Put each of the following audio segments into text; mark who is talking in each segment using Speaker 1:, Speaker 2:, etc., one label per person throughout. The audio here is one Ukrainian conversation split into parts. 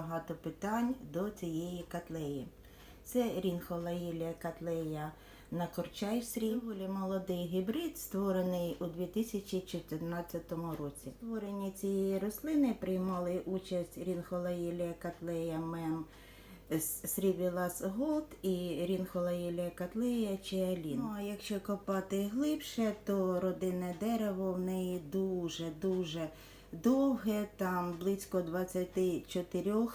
Speaker 1: багато питань до цієї котлеї. Це рінхолаїлія котлея на Корчайсрі. Доволі молодий гібрид, створений у 2014 році. В створенні цієї рослини приймали участь рінхолаїлія котлея мем Срібілас Голд і рінхолаїлія котлея Чіалін. Ну, а якщо копати глибше, то родинне дерево в неї дуже-дуже довге, там близько 24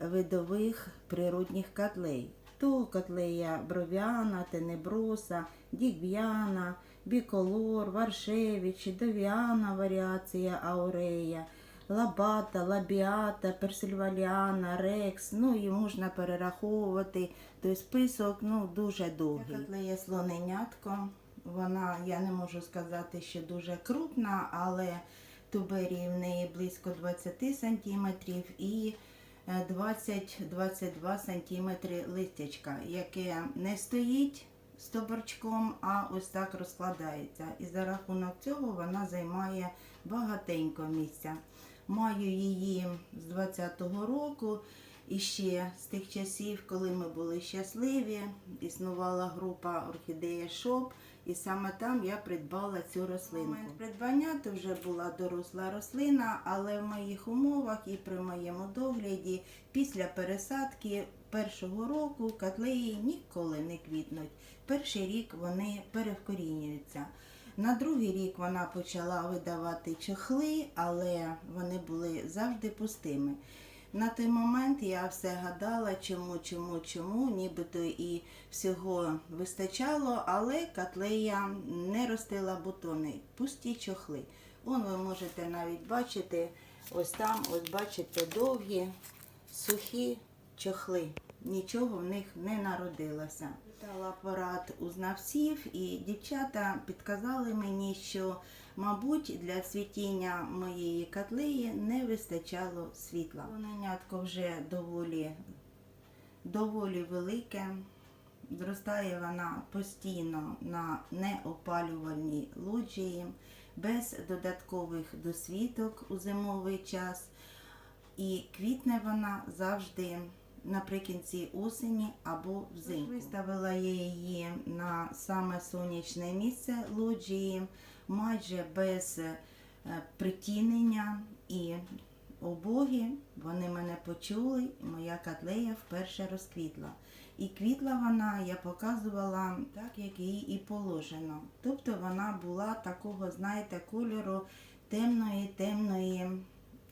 Speaker 1: видових природних котлей. То котлея бров'яна, тенеброса, дігв'яна, біколор, варшевич, дов'яна варіація аурея, лабата, лабіата, персильваліана, рекс. Ну і можна перераховувати. Той список ну, дуже довгий. Котлея слоненятко. Вона, я не можу сказати, що дуже крупна, але туберії неї близько 20 см і е, 20-22 см листячка, яке не стоїть стовбурчком, а ось так розкладається. І за рахунок цього вона займає багатенько місця. Маю її з 20-го року. І ще з тих часів, коли ми були щасливі, існувала група Орхідея Шоп, і саме там я придбала цю рослинку. Момент придбання то вже була доросла рослина, але в моїх умовах і при моєму догляді після пересадки першого року котлеї ніколи не квітнуть. Перший рік вони перевкорінюються. На другий рік вона почала видавати чохли, але вони були завжди пустими. На той момент я все гадала, чому, чому, чому, нібито і всього вистачало, але котлея не ростила бутони, пусті чохли. Вон ви можете навіть бачити, ось там, ось бачите, довгі, сухі чохли. Нічого в них не народилося. Питала апарат у знавців, і дівчата підказали мені, що, мабуть, для цвітіння моєї котлеї не вистачало світла. Воненятко вже доволі, доволі велике. Зростає вона постійно на неопалювальній лоджії, без додаткових досвіток у зимовий час. І квітне вона завжди наприкінці осені або взимку. Виставила я її на саме сонячне місце лоджії, майже без е, притінення і обоги. Вони мене почули, і моя котлея вперше розквітла. І квітла вона, я показувала так, як їй і положено. Тобто вона була такого, знаєте, кольору темної, темної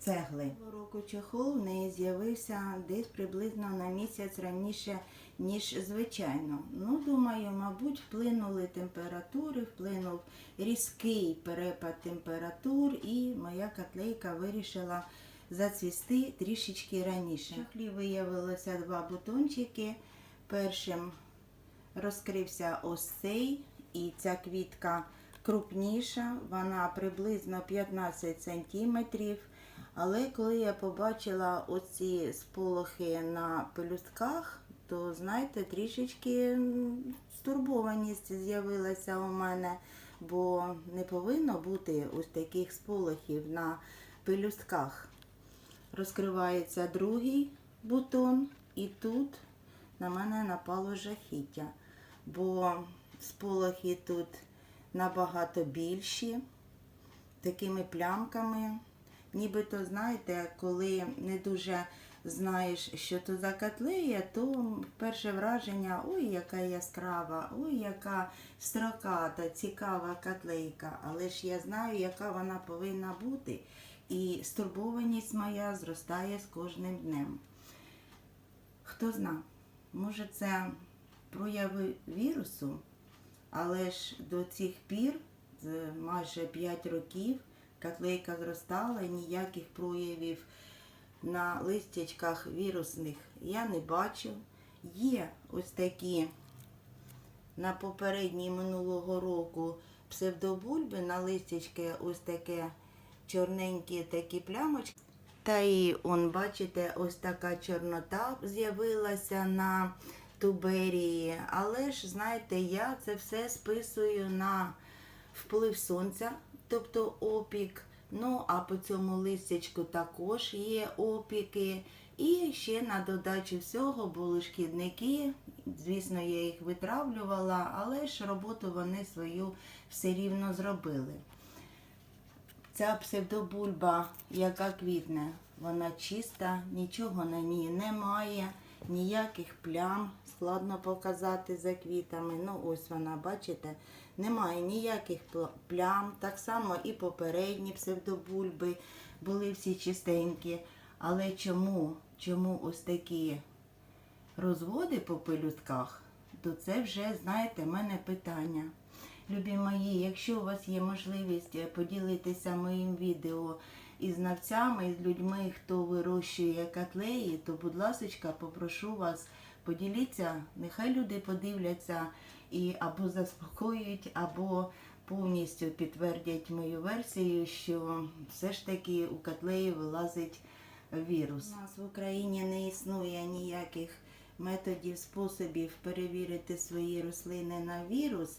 Speaker 1: цегли. Року чохол в неї з'явився десь приблизно на місяць раніше, ніж звичайно. Ну, думаю, мабуть, вплинули температури, вплинув різкий перепад температур, і моя котлейка вирішила зацвісти трішечки раніше. В чохлі виявилося два бутончики. Першим розкрився ось цей, і ця квітка крупніша, вона приблизно 15 сантиметрів. Але коли я побачила оці сполохи на пелюстках, то знаєте, трішечки стурбованість з'явилася у мене, бо не повинно бути ось таких сполохів на пелюстках. Розкривається другий бутон, і тут на мене напало жахіття, бо сполохи тут набагато більші, такими плямками. Нібито, знаєте, коли не дуже знаєш, що то за котлея, то перше враження, ой, яка яскрава, ой, яка строката, цікава котлейка. Але ж я знаю, яка вона повинна бути. І стурбованість моя зростає з кожним днем. Хто зна, може це прояви вірусу, але ж до цих пір, майже 5 років, котлейка зростала ніяких проявів на листячках вірусних я не бачу. Є ось такі на попередній минулого року псевдобульби на листячки ось таке чорненькі такі плямочки. Та і он, бачите, ось така чорнота з'явилася на туберії. Але ж, знаєте, я це все списую на вплив сонця, тобто опік. Ну, а по цьому листячку також є опіки. І ще на додачу всього були шкідники. Звісно, я їх витравлювала, але ж роботу вони свою все рівно зробили. Ця псевдобульба, яка квітне, вона чиста, нічого на ній немає, ніяких плям. Складно показати за квітами. Ну, ось вона, бачите, немає ніяких плям. Так само і попередні псевдобульби були всі чистенькі. Але чому? Чому ось такі розводи по пелюстках? То це вже, знаєте, в мене питання. Любі мої, якщо у вас є можливість е, поділитися моїм відео із знавцями, з людьми, хто вирощує котлеї, то, будь ласка, попрошу вас, поділіться, нехай люди подивляться і або заспокоюють, або повністю підтвердять мою версію, що все ж таки у котлеї вилазить вірус. У нас в Україні не існує ніяких методів, способів перевірити свої рослини на вірус.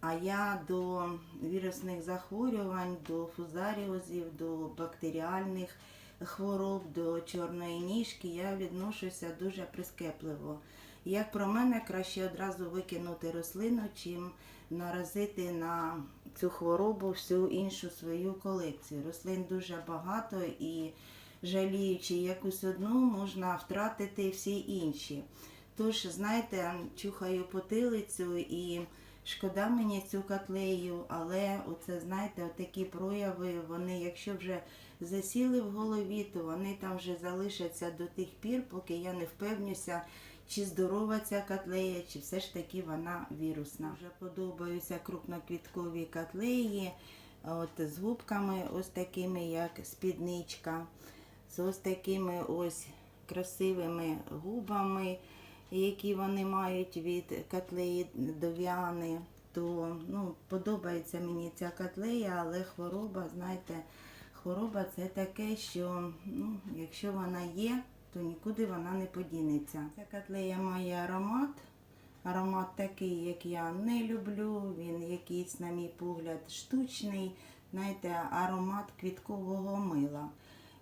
Speaker 1: А я до вірусних захворювань, до фузаріозів, до бактеріальних хвороб, до чорної ніжки я відношуся дуже прискепливо. Як про мене, краще одразу викинути рослину, чим наразити на цю хворобу всю іншу свою колекцію. Рослин дуже багато і жаліючи якусь одну, можна втратити всі інші. Тож, знаєте, чухаю потилицю і шкода мені цю котлею, але оце, знаєте, такі прояви, вони, якщо вже засіли в голові, то вони там вже залишаться до тих пір, поки я не впевнюся, чи здорова ця котлея, чи все ж таки вона вірусна. Вже подобаються крупноквіткові котлеї, от з губками ось такими, як спідничка, з ось такими ось красивими губами, які вони мають від котлеї до віани. То ну, подобається мені ця котлея, але хвороба, знаєте, хвороба це таке, що ну, якщо вона є, то нікуди вона не подінеться. Ця котлея має аромат. Аромат такий, як я не люблю. Він якийсь, на мій погляд, штучний. Знаєте, аромат квіткового мила.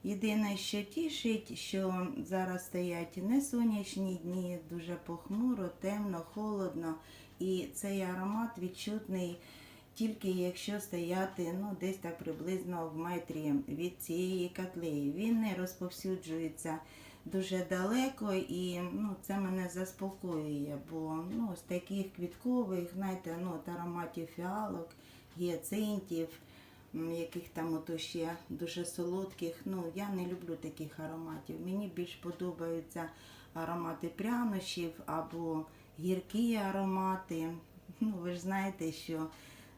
Speaker 1: Єдине, що тішить, що зараз стоять не сонячні дні, дуже похмуро, темно, холодно. І цей аромат відчутний тільки якщо стояти ну, десь так приблизно в метрі від цієї котлеї. Він не розповсюджується дуже далеко і ну, це мене заспокоює, бо ну, з таких квіткових, знаєте, ну, от ароматів фіалок, гіацинтів, яких там ото ще дуже солодких. Ну, я не люблю таких ароматів. Мені більш подобаються аромати прянощів або гіркі аромати. Ну, ви ж знаєте, що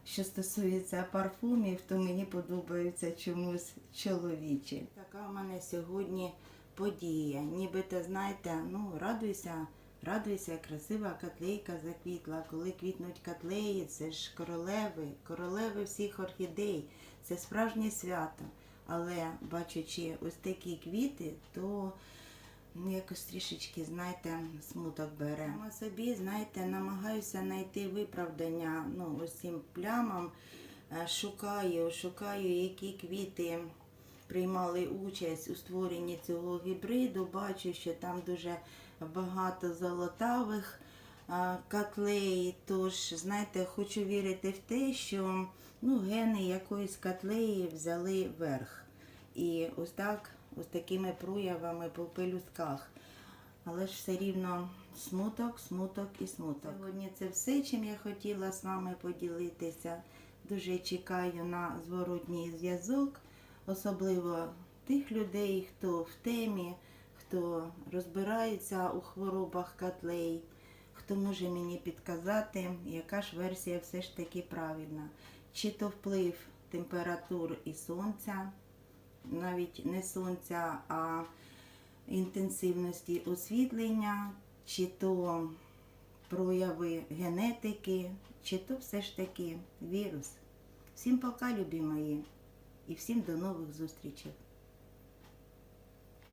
Speaker 1: що стосується парфумів, то мені подобаються чомусь чоловічі. Така в мене сьогодні подія. Нібито, знаєте, ну радуйся, радуйся, красива котлейка заквітла. Коли квітнуть котлеї, це ж королеви, королеви всіх орхідей. Це справжнє свято. Але бачачи ось такі квіти, то ну, якось трішечки, знаєте, смуток бере. Сама собі, знаєте, намагаюся знайти виправдання ну, ось цим плямам. Е, Шукаю, шукаю, які квіти приймали участь у створенні цього гібриду. Бачу, що там дуже багато золотавих котлей. Тож, знаєте, хочу вірити в те, що ну, гени якоїсь котлеї взяли верх. І ось так, ось такими проявами по пелюстках. Але ж все рівно смуток, смуток і смуток. Сьогодні це все, чим я хотіла з вами поділитися. Дуже чекаю на зворотній зв'язок, особливо тих людей, хто в темі, хто розбирається у хворобах котлей, хто може мені підказати, яка ж версія все ж таки правильна. Чи то вплив температур і сонця, навіть не сонця, а інтенсивності освітлення, чи то прояви генетики, чи то все ж таки вірус. Всім пока, любі мої, і всім до нових зустрічей.